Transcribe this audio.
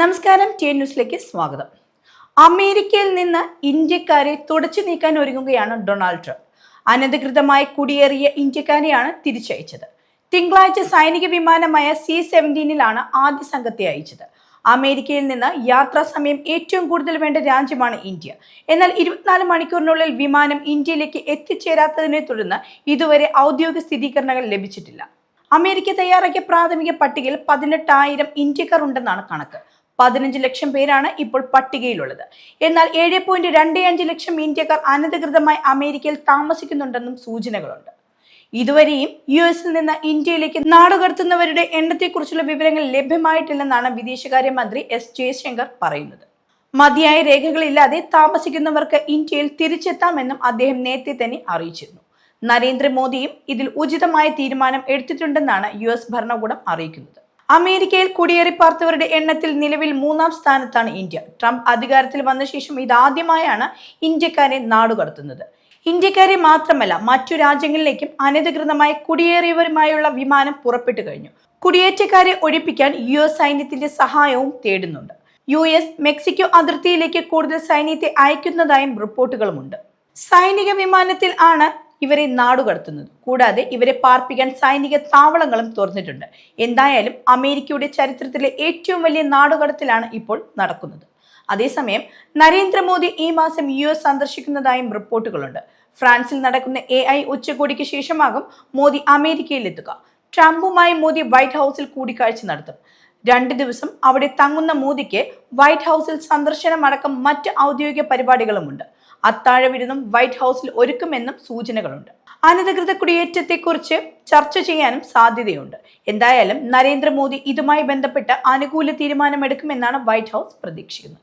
നമസ്കാരം ടി ന്യൂസിലേക്ക് സ്വാഗതം. അമേരിക്കയിൽ നിന്ന് ഇന്ത്യക്കാരെ തുടച്ചു നീക്കാൻ ഒരുങ്ങുകയാണ് ഡൊണാൾഡ് ട്രംപ്. അനധികൃതമായി കുടിയേറിയ ഇന്ത്യക്കാരെയാണ് തിരിച്ചയച്ചത്. തിങ്കളാഴ്ച സൈനിക വിമാനമായ സി സെവന്റീനിലാണ് ആദ്യ സംഘത്തെ അയച്ചത്. അമേരിക്കയിൽ നിന്ന് യാത്രാ സമയം ഏറ്റവും കൂടുതൽ വേണ്ട രാജ്യമാണ് ഇന്ത്യ. എന്നാൽ ഇരുപത്തിനാല് മണിക്കൂറിനുള്ളിൽ വിമാനം ഇന്ത്യയിലേക്ക് എത്തിച്ചേരാത്തതിനെ തുടർന്ന് ഇതുവരെ ഔദ്യോഗിക സ്ഥിരീകരണങ്ങൾ ലഭിച്ചിട്ടില്ല. അമേരിക്ക തയ്യാറാക്കിയ പ്രാഥമിക പട്ടികയിൽ പതിനെട്ടായിരം ഇന്ത്യക്കാർ ഉണ്ടെന്നാണ് കണക്ക്. പതിനഞ്ച് ലക്ഷം പേരാണ് ഇപ്പോൾ പട്ടികയിലുള്ളത്. എന്നാൽ ഏഴ് പോയിന്റ് രണ്ട് അഞ്ച് ലക്ഷം ഇന്ത്യക്കാർ അനധികൃതമായി അമേരിക്കയിൽ താമസിക്കുന്നുണ്ടെന്നും സൂചനകളുണ്ട്. ഇതുവരെയും യു എസിൽ നിന്ന് ഇന്ത്യയിലേക്ക് നാടുകടത്തുന്നവരുടെ എണ്ണത്തെക്കുറിച്ചുള്ള വിവരങ്ങൾ ലഭ്യമായിട്ടില്ലെന്നാണ് വിദേശകാര്യമന്ത്രി എസ് ജയശങ്കർ പറയുന്നത്. മതിയായ രേഖകളില്ലാതെ താമസിക്കുന്നവർക്ക് ഇന്ത്യയിൽ തിരിച്ചെത്താമെന്നും അദ്ദേഹം നേരത്തെ തന്നെ അറിയിച്ചിരുന്നു. നരേന്ദ്രമോദിയും ഇതിൽ ഉചിതമായ തീരുമാനം എടുത്തിട്ടുണ്ടെന്നാണ് യു എസ് ഭരണകൂടം അറിയിക്കുന്നത്. അമേരിക്കയിൽ കുടിയേറി പാർത്തവരുടെ എണ്ണത്തിൽ നിലവിൽ മൂന്നാം സ്ഥാനത്താണ് ഇന്ത്യ. ട്രംപ് അധികാരത്തിൽ വന്ന ശേഷം ഇതാദ്യമായാണ് ഇന്ത്യക്കാരെ നാടുകടത്തുന്നത് ഇന്ത്യക്കാരെ മാത്രമല്ല മറ്റു രാജ്യങ്ങളിലേക്കും അനധികൃതമായി കുടിയേറിയവരുമായുള്ള വിമാനം പുറപ്പെട്ടു കഴിഞ്ഞു. കുടിയേറ്റക്കാരെ ഒഴിപ്പിക്കാൻ യു എസ് സൈന്യത്തിന്റെ സഹായവും തേടുന്നുണ്ട്. യു എസ് മെക്സിക്കോ അതിർത്തിയിലേക്ക് കൂടുതൽ സൈന്യത്തെ അയക്കുന്നതായും റിപ്പോർട്ടുകളുമുണ്ട്. സൈനിക വിമാനത്തിൽ ആണ് ഇവരെ നാടുകടത്തുന്നത് കൂടാതെ ഇവരെ പാർപ്പിക്കാൻ സൈനിക താവളങ്ങളും തുറന്നിട്ടുണ്ട്. എന്തായാലും അമേരിക്കയുടെ ചരിത്രത്തിലെ ഏറ്റവും വലിയ നാടുകടത്തിലാണ് ഇപ്പോൾ നടക്കുന്നത്. അതേസമയം നരേന്ദ്രമോദി ഈ മാസം യു എസ് സന്ദർശിക്കുന്നതായും റിപ്പോർട്ടുകളുണ്ട്. ഫ്രാൻസിൽ നടക്കുന്ന എ ഐ ഉച്ചകോടിക്ക് ശേഷമാകും മോദി അമേരിക്കയിലെത്തുക. ട്രംപുമായി മോദി വൈറ്റ് ഹൗസിൽ കൂടിക്കാഴ്ച നടത്തും. രണ്ട് ദിവസം അവിടെ തങ്ങുന്ന മോദിക്ക് വൈറ്റ് ഹൗസിൽ സന്ദർശനമടക്കം മറ്റ് ഔദ്യോഗിക പരിപാടികളുമുണ്ട്. അത്താഴവിരുന്നും വൈറ്റ് ഹൗസിൽ ഒരുക്കുമെന്നും സൂചനകളുണ്ട്. അനധികൃത കുടിയേറ്റത്തെക്കുറിച്ച് ചർച്ച ചെയ്യാനും സാധ്യതയുണ്ട്. എന്തായാലും നരേന്ദ്രമോദി ഇതുമായി ബന്ധപ്പെട്ട് അനുകൂല തീരുമാനമെടുക്കുമെന്നാണ് വൈറ്റ് ഹൗസ് പ്രതീക്ഷിക്കുന്നത്.